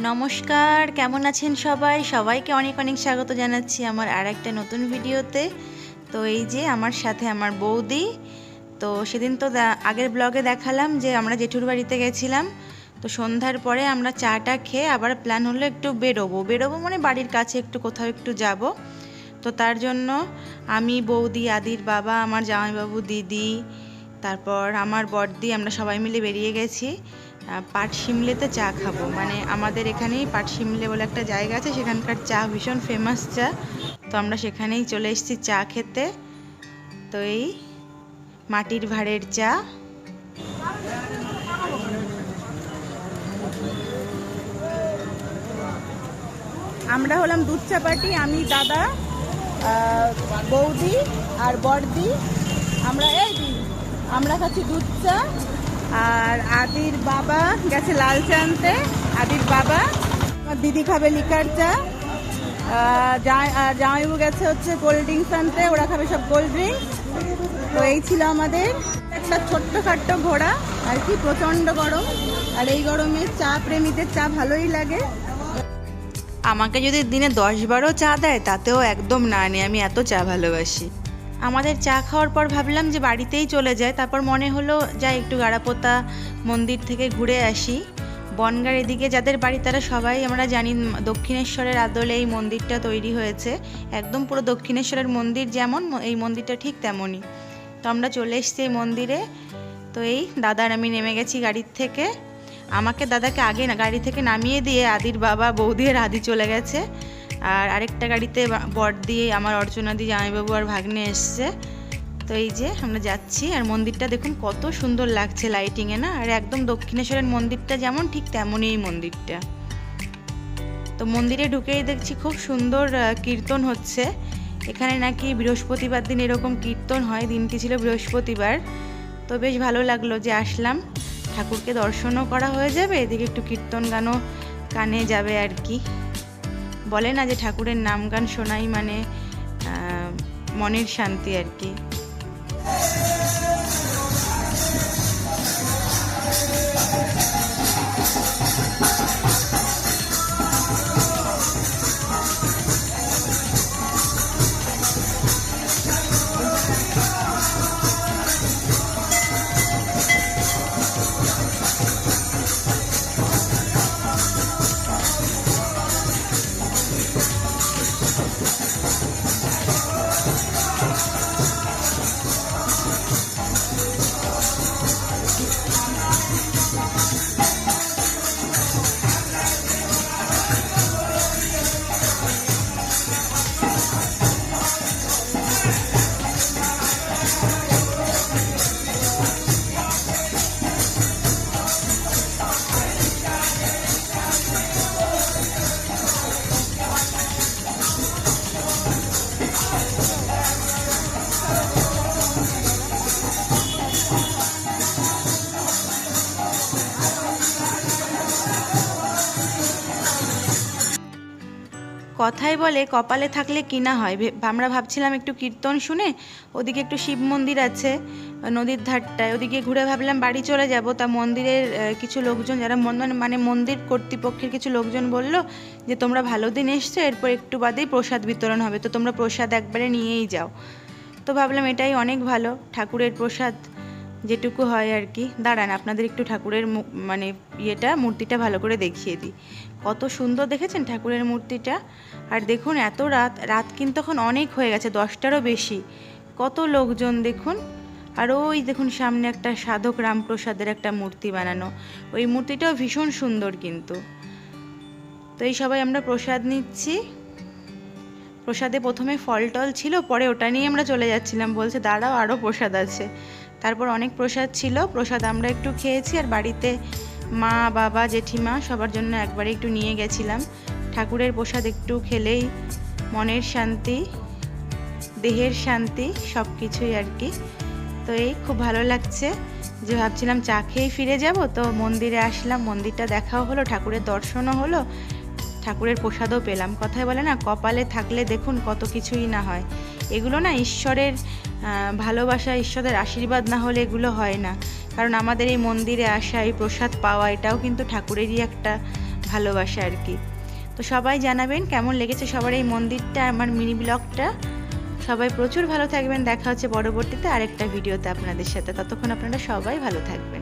নমস্কার, কেমন আছেন সবাই? সবাইকে অনেক অনেক স্বাগত জানাচ্ছি আমার আর একটা নতুন ভিডিওতে। তো এই যে আমার সাথে আমার বৌদি, তো সেদিন তো আগের ব্লগে দেখালাম যে আমরা জেঠুর বাড়িতে গেছিলাম। তো সন্ধ্যার পরে আমরা চাটা খেয়ে আবার প্ল্যান হলো একটু বেরোবো। বেরোবো মানে বাড়ির কাছে একটু কোথাও একটু যাব। তো তার জন্য আমি, বৌদি, আদির বাবা, আমার জামাইবাবু, দিদি, তারপর আমার বড়দি, আমরা সবাই মিলে বেরিয়ে গেছি। পাট শিমলেতে চা খাব। মানে আমাদের এখানেই পাট শিমলে বলে একটা জায়গা আছে, সেখানকার চা ভীষণ ফেমাস চা। তো আমরা সেখানেই চলে এসেছি চা খেতে। তো এই মাটির ভাঁড়ের চা। আমরা হলাম দুধ চা পার্টি আমি দাদা বৌদি আর বড়দি। আমরা এই, আমরা খাচ্ছি দুধ চা। আর আদির বাবা গেছে লাল চা আনতে আদির বাবা, আমার দিদি খাবে লিকার চা। জামাই- জামাইবু গেছে হচ্ছে কোল্ড ড্রিঙ্কস আনতে, ওরা খাবে সব কোল্ড ড্রিঙ্কস। তো এই ছিল আমাদের একটা ছোট্ট খাট্ট ঘোড়া, আর কি প্রচণ্ড গরম। আর এই গরমে চা প্রেমীদের চা ভালোই লাগে। আমাকে যদি দিনে দশ বারো চা দেয়, তাতেও একদম না নেই, আমি এত চা ভালোবাসি। আমাদের চা খাওয়ার পর ভাবলাম যে বাড়িতেই চলে যায়। তারপর মনে হলো, যাই একটু গাড়াপোতা মন্দির থেকে ঘুরে আসি। বনগার এদিকে যাদের বাড়ি, তারা সবাই আমরা জানি দক্ষিণেশ্বরের আদলে এই মন্দিরটা তৈরি হয়েছে। একদম পুরো দক্ষিণেশ্বরের মন্দির যেমন এই মন্দিরটা ঠিক তেমনই। তো আমরা চলে এসেছি এই মন্দিরে। তো এই দাদার আমি নেমে গেছি গাড়ির থেকে। আমাকে দাদাকে আগে গাড়ি থেকে নামিয়ে দিয়ে আদির বাবা, বৌদি আর আদি চলে গেছে। আর আরেকটা গাড়িতে বা- বর দিয়ে আমার অর্চনা দি জামাইবাবু আর ভাগ্নে এসছে। তো এই যে আমরা যাচ্ছি, আর মন্দিরটা দেখুন কত সুন্দর লাগছে লাইটিংয়ে না? আর একদম দক্ষিণেশ্বরের মন্দিরটা যেমন, ঠিক তেমনই এই মন্দিরটা। তো মন্দিরে ঢুকেই দেখছি খুব সুন্দর কীর্তন হচ্ছে। এখানে নাকি বৃহস্পতিবার দিন এরকম কীর্তন হয়, দিনটি ছিল বৃহস্পতিবার। তো বেশ ভালো লাগল যে আসলাম। ঠাকুরকে দর্শনও করা হয়ে যাবে, এদিকে একটু কীর্তন গানও কানে যাবে আর কি। বলে না যে ঠাকুরের নাম গান শোনাই মানে মনের শান্তি আর কি। কথাই বলে, কপালে থাকলে কিনা হয়? আমরা ভাবছিলাম একটু কীর্তন শুনে, ওদিকে একটু শিব মন্দির আছে, নদীর ধারটায়, ওদিকে ঘুরে ভাবলাম বাড়ি চলে যাব। তা মন্দিরের কিছু লোকজন যারা মানে- মানে মন্দির কর্তৃপক্ষের কিছু লোকজন বলল যে, তোমরা ভালো দিন এসছো, এরপর একটু বাদেই প্রসাদ বিতরণ হবে। তো তোমরা প্রসাদ একবারে নিয়েই যাও। তো ভাবলাম এটাই অনেক ভালো, ঠাকুরের প্রসাদ। যেটুকু হয় আর কি। দাঁড়ান, আপনাদের একটু ঠাকুরের মানে ইয়েটা, মূর্তিটা ভালো করে দেখিয়ে দিই। কত সুন্দর দেখেছেন ঠাকুরের মূর্তিটা? আর দেখুন, এত রাত রাত কিন্তু এখন অনেক হয়ে গেছে, দশটারও বেশি। কত লোকজন দেখুন। আর ওই দেখুন, সামনে একটা সাধক রামপ্রসাদের একটা মূর্তি বানানো। ওই মূর্তিটাও ভীষণ সুন্দর কিন্তু। তো এই সবাই আমরা প্রসাদ নিচ্ছি। প্রসাদে প্রথমে ফল টল ছিল, পরে ওটা নিয়ে আমরা চলে যাচ্ছিলাম। বলছে, দাঁড়াও আরও প্রসাদ আছে। তারপর অনেক প্রসাদ ছিল। প্রসাদ আমরা একটু খেয়েছি আর বাড়িতে মা, বাবা, জেঠিমা সবার জন্য একবারে একটু নিয়ে গেছিলাম। ঠাকুরের প্রসাদ একটু খেলেই মনের শান্তি, দেহের শান্তি সব কিছুই আর কি। তো এই খুব ভালো লাগছে যে ভাবছিলাম চা খেয়েই ফিরে যাব। তো মন্দিরে আসলাম, মন্দিরটা দেখাও হলো, ঠাকুরের দর্শনও হলো, ঠাকুরের প্রসাদও পেলাম। কথায় বলে না, কপালে থাকলে দেখুন কত কিছুই না হয়। এগুলো না ঈশ্বরের ভালোবাসা ঈশ্বরের আশীর্বাদ না হলে এগুলো হয় না। কারণ আমাদের এই মন্দিরে আসা, এই প্রসাদ পাওয়া, এটাও কিন্তু ঠাকুরেরই একটা ভালোবাসা আর কি। তো সবাই জানাবেন কেমন লেগেছে সবার এই মন্দিরটা, আমার মিনি ব্লগটা। সবাই প্রচুর ভালো থাকবেন। দেখা হচ্ছে পরবর্তীতে আরেকটা ভিডিওতে আপনাদের সাথে। ততক্ষণ আপনারা সবাই ভালো থাকবেন।